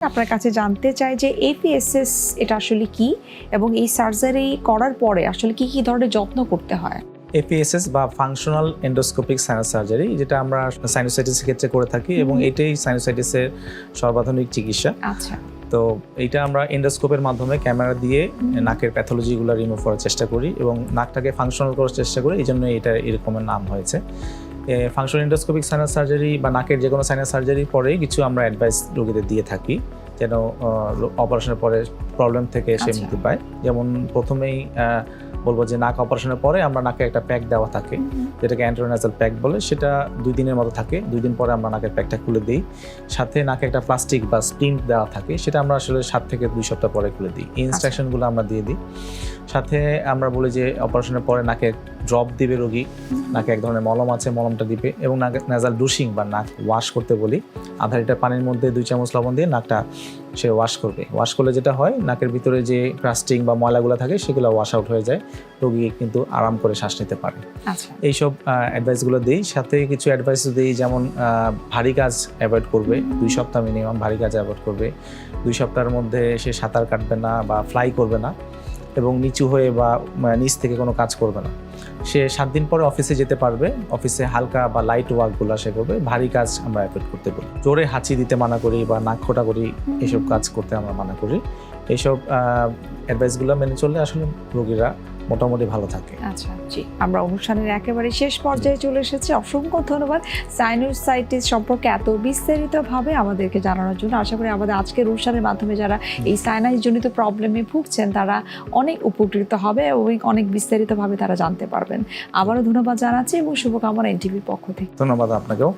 আপনার কাছে জানতে চাই যে এপিএসএস এটা আসলে কি এবং এই সার্জারি করার পরে আসলে কি কি ধরনের যত্ন করতে হয়? এপিএসএস বা ফাংশনাল এন্ডোস্কোপিক সাইনাস সার্জারি যেটা আমরা সাইনোসাইটিসের ক্ষেত্রে করে থাকি এবং এটাই সাইনোসাইটিসের সর্বাধুনিক চিকিৎসা। আচ্ছা। তো এটা আমরা এন্ডোস্কোপের মাধ্যমে ক্যামেরা দিয়ে নাকের প্যাথোলজিগুলো রিমুভ করার চেষ্টা করি এবং নাকটাকে ফাংশনাল করার চেষ্টা করি এই জন্য এটা এরকমের নাম হয়েছে। ফাংশনাল ইন্ডোস্কোপিক সাইনাস সার্জারি বা নাকের যে কোনো সাইনাস সার্জারির পরেই কিছু আমরা অ্যাডভাইস রোগীদের দিয়ে থাকি। যেন অপারেশনের পরে প্রবলেম থেকে সে আচ্ছা। মুক্তি পায়। যেমন প্রথমেই বলব যে নাক অপারেশনের পরে আমরা নাকে একটা প্যাক দেওয়া থাকে যেটাকে অ্যান্ট্রোনাজাল প্যাক বলে। সেটা দুই দিনের মতো থাকে। দুই দিন পরে আমরা নাকের প্যাকটা খুলে দিই। সাথে নাকে একটা প্লাস্টিক বা স্প্রিন্ট দেওয়া থাকে। সেটা আমরা আসলে সাত থেকে দুই সপ্তাহ পরে খুলে দিই। এই ইনস্ট্রাকশনগুলো আমরা দিয়ে দিই। সাথে আমরা বলি যে অপারেশনের পরে নাকে ড্রপ দিবে রোগী। নাকে এক ধরনের মলম আছে মলমটা দিবে এবং নাকে নাজাল ডুশিং বা নাক ওয়াশ করতে বলি। আধা লিটার পানির মধ্যে দুই চামচ লবণ দিয়ে নাকটা সে ওয়াশ করবে। ওয়াশ করলে যেটা হয় নাকের ভিতরে যে ক্রাস্টিং বা ময়লাগুলো থাকে সেগুলো ওয়াশ আউট হয়ে যায়। রোগী কিন্তু আরাম করে শ্বাস নিতে পারে। আচ্ছা। এইসব অ্যাডভাইসগুলো দিই। সাথে কিছু অ্যাডভাইস দিই যেমন ভারী কাজ অ্যাভয়েড করবে। দুই সপ্তাহ মিনিমাম ভারী কাজ অ্যাভয়েড করবে। দুই সপ্তাহের মধ্যে সে সাঁতার কাটবে না বা ফ্লাই করবে না। এবং নিচু হয়ে বা নিচ থেকে কোনো কাজ করবে না। সে সাত দিন পরে অফিসে যেতে পারবে। অফিসে হালকা বা লাইট ওয়ার্কগুলো সে করবে। ভারী কাজ আমরা অ্যাভয়েড করতে বলি জোরে হাঁচি দিতে মানা করি বা নাক খোটা করি এসব কাজ করতে আমরা মানা করি। এইসব অ্যাডভাইসগুলো মেনে চললে আসলে রোগীরা মোটামুটি ভালো থাকে। আচ্ছা জি আমরা অনুষ্ঠানের একেবারে শেষ পর্যায়ে চলে এসেছি। অসংখ্য ধন্যবাদ। সাইনোসাইটিস সম্পর্কে এত বিস্তারিতভাবে আমাদেরকে জানানোর জন্য আশা করি আমাদের আজকের অনুষ্ঠানের মাধ্যমে যারা এই সাইনাস জনিত প্রবলেমে ভুগছেন তারা অনেক উপকৃত হবে এবং অনেক বিস্তারিতভাবে তারা জানতে পারবেন। আবারও ধন্যবাদ জানাচ্ছি এবং শুভকামনা এনটিভির পক্ষ থেকে। ধন্যবাদ আপনাকেও।